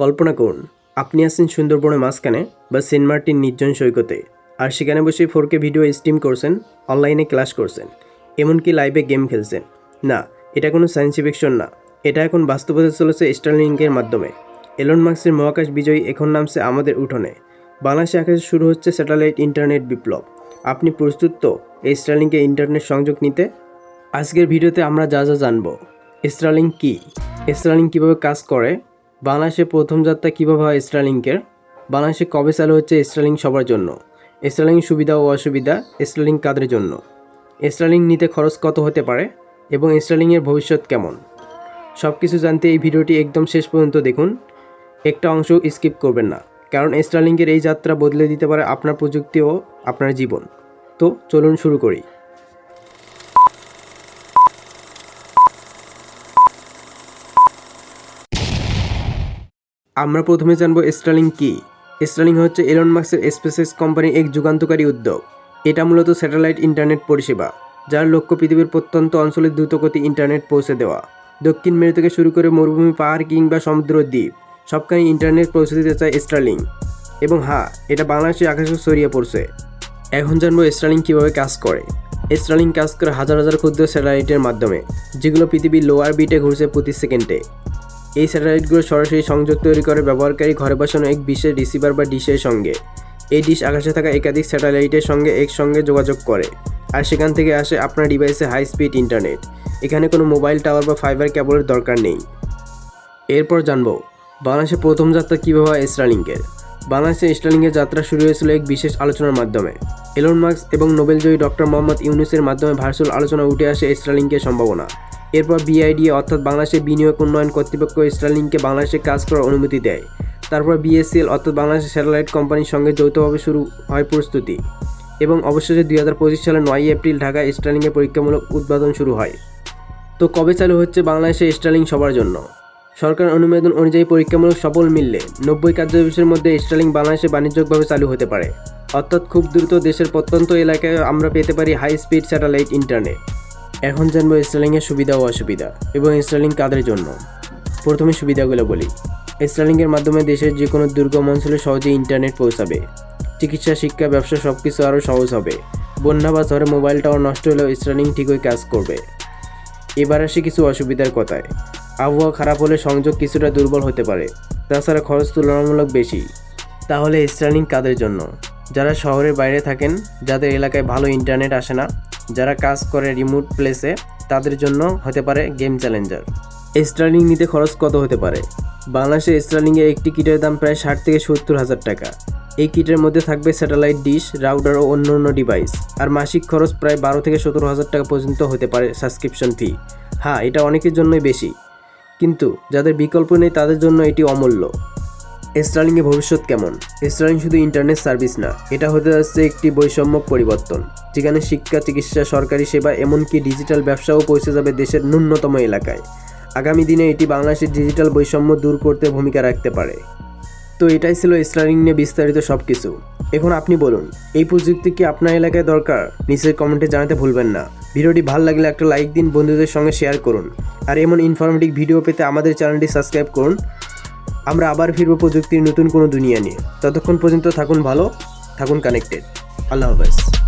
কল্পনা করুন, আপনি আছেন সুন্দরবনের মাঝখানে বা সেন্ট মার্টিন নির্জন সৈকতে, আর সেখানে বসে ফোরকে ভিডিও স্ট্রিম করছেন অনলাইনে ক্লাস করছেন, এমনকি লাইভে গেম খেলছেন। না, এটা কোনো সায়েন্স ফিকশন না, এটা এখন বাস্তবতা চলেছে স্টারলিংকের মাধ্যমে। এলন মার্কসের মহাকাশ বিজয়ী এখন নামছে আমাদের উঠোনে। বাংলাদেশে আকাশে শুরু হচ্ছে স্যাটেলাইট ইন্টারনেট বিপ্লব। আপনি প্রস্তুত তো এই স্টারলিংকে ইন্টারনেট সংযোগ নিতে? আজকের ভিডিওতে আমরা যা যা জানব স্টারলিং কি? স্টারলিং কীভাবে কাজ করে? বাংলাদেশে প্রথম যাত্রা কীভাবে হয় স্টারলিংকের বাংলাদেশে কবে চালু হচ্ছে স্টারলিং সবার জন্য? স্টারলিং সুবিধা ও অসুবিধা স্টারলিং কাদের জন্য? স্টারলিং নিতে খরচ কত হতে পারে? এবং স্টারলিংয়ের ভবিষ্যৎ কেমন? সব কিছু জানতে এই ভিডিওটি একদম শেষ পর্যন্ত দেখুন। একটা অংশ স্কিপ করবেন না, কারণ স্টারলিংকের এই যাত্রা বদলে দিতে পারে আপনার প্রযুক্তি ও আপনার জীবন। তো চলুন শুরু করি। আমরা প্রথমে জানব স্টারলিং কি। স্টারলিং হচ্ছে এলন মার্কসের স্পেসেস কোম্পানির এক যুগান্তকারী উদ্যোগ। এটা মূলত স্যাটেলাইট ইন্টারনেট পরিষেবা, যার লক্ষ্য পৃথিবীর প্রত্যন্ত অঞ্চলে দ্রুতগতি ইন্টারনেট পৌঁছে দেওয়া। দক্ষিণ মেরু থেকে শুরু করে মরুভূমি, পাহাড় কিংবা সমুদ্র দ্বীপ, সবখানে ইন্টারনেট পৌঁছে দিতে চায় স্টারলিং এবং হ্যাঁ এটা বাংলাদেশের আকাশে ছড়িয়ে পড়ছে। এখন জানব স্টারলিং কীভাবে কাজ করে। স্টারলিং কাজ করে হাজার হাজার ক্ষুদ্র স্যাটেলাইটের মাধ্যমে, যেগুলো পৃথিবীর লোয়ার বিটে ঘুরছে প্রতি সেকেন্ডে। এই স্যাটেলাইটগুলো সরাসরি সংযোগ তৈরি করে ব্যবহারকারী ঘরে বসানো এক বিশেষ রিসিভার বা ডিশের সঙ্গে। এই ডিশ আকাশে থাকা একাধিক স্যাটেলাইটের সঙ্গে একসঙ্গে যোগাযোগ করে আর সেখান থেকে আসে আপনার ডিভাইসে হাই স্পিড ইন্টারনেট। এখানে কোনো মোবাইল টাওয়ার বা ফাইবার কেবলের দরকার নেই। এরপর জানব, বাংলাদেশে প্রথম যাত্রা কীভাবে হয় স্টারলিংকের? বাংলাদেশে স্টারলিংকের যাত্রা শুরু হয়েছিল এক বিশেষ আলোচনার মাধ্যমে। এলন মার্কস এবং নোবেলজয়ী ডক্টর মোহাম্মদ ইউনুসের মাধ্যমে ভার্চুয়াল আলোচনা উঠে আসে স্টারলিংকের সম্ভাবনা। এরপর বিআইডিএ অর্থাৎ বাংলাদেশের বিনিয়োগ উন্নয়ন কর্তৃপক্ষ স্টারলিংকে বাংলাদেশে কাজ করার অনুমতি দেয়। তারপর বিএসসিএল অর্থাৎ বাংলাদেশের স্যাটেলাইট কোম্পানির সঙ্গে যৌথভাবে শুরু হয় প্রস্তুতি এবং অবশেষে দুই হাজার পঁচিশ সালের নয়ই এপ্রিল ঢাকায় স্টারলিংয়ের পরীক্ষামূলক উদ্বোধন শুরু হয়। তো কবে চালু হচ্ছে বাংলাদেশে স্টারলিং সবার জন্য? সরকার অনুমোদন অনুযায়ী পরীক্ষামূলক সফল মিললে নব্বই কার্যদিবসের মধ্যে স্টারলিং বাংলাদেশে বাণিজ্যিকভাবে চালু হতে পারে। অর্থাৎ খুব দ্রুত দেশের প্রত্যন্ত এলাকায় আমরা পেতে পারি হাই স্পিড স্যাটেলাইট ইন্টারনেট। এখন জানব স্টারলিংয়ের সুবিধা ও অসুবিধা এবং স্টারলিং কাদের জন্য? প্রথমে সুবিধাগুলো বলি। স্টারলিংয়ের মাধ্যমে দেশের যে কোনো দুর্গম অঞ্চলে সহজে ইন্টারনেট পৌঁছাবে। চিকিৎসা, শিক্ষা, ব্যবসা সব কিছু আরও সহজ হবে। বন্যা বা ঝড়ে মোবাইল টাওয়ার নষ্ট হলেও স্টারলিং ঠিকই কাজ করবে। এবার আসি কিছু অসুবিধার কথায়। আবহাওয়া খারাপ হলে সংযোগ কিছুটা দুর্বল হতে পারে। তাছাড়া খরচ তুলনামূলক বেশি। তাহলে স্টার্লিং কাদের জন্য? যারা শহরের বাইরে থাকেন, যাদের এলাকায় ভালো ইন্টারনেট আসে না যারা কাজ করে রিমোট প্লেসে তাদের জন্য হতে পারে গেম চ্যালেঞ্জার স্টার্লিং নিতে খরচ কত হতে পারে? বাংলাদেশে স্টার্লিংয়ের একটি কিটের দাম প্রায় ষাট থেকে সত্তর হাজার টাকা। এই কিটের মধ্যে থাকবে স্যাটেলাইট ডিশ রাউটার ও অন্য অন্য ডিভাইস আর মাসিক খরচ প্রায় বারো থেকে সতেরো হাজার টাকা পর্যন্ত হতে পারে সাবস্ক্রিপশন ফি হ্যাঁ এটা অনেকের জন্যই বেশি। কিন্তু যাদের বিকল্প নেই, তাদের জন্য এটি অমূল্য। স্টার্লিংয়ের ভবিষ্যৎ কেমন? স্টার্লিং শুধু ইন্টারনেট সার্ভিস না, এটা হতে যাচ্ছে একটি বৈষম্য পরিবর্তন। যেখানে শিক্ষা, চিকিৎসা, সরকারি সেবা, এমনকি ডিজিটাল ব্যবসাও পৌঁছে যাবে দেশের ন্যূনতম এলাকায়। আগামী দিনে এটি বাংলাদেশের ডিজিটাল বৈষম্য দূর করতে ভূমিকা রাখতে পারে। তো এটাই ছিল স্টার্লিং নিয়ে বিস্তারিত সব কিছু এখন আপনি বলুন, এই প্রযুক্তি কি আপনার এলাকায় দরকার? নিচের কমেন্টে জানাতে ভুলবেন না। ভিডিওটি ভালো লাগলে একটা লাইক দিন বন্ধুদের সঙ্গে শেয়ার করুন। আর এমন ইনফরমেটিভ ভিডিও পেতে আমাদের চ্যানেলটি সাবস্ক্রাইব করুন। আমরা আবার ফিরবো প্রযুক্তির নতুন কোনো দুনিয়া নিয়ে। ততক্ষণ পর্যন্ত থাকুন ভালো, থাকুন কানেক্টেড আল্লাহ হাফেজ।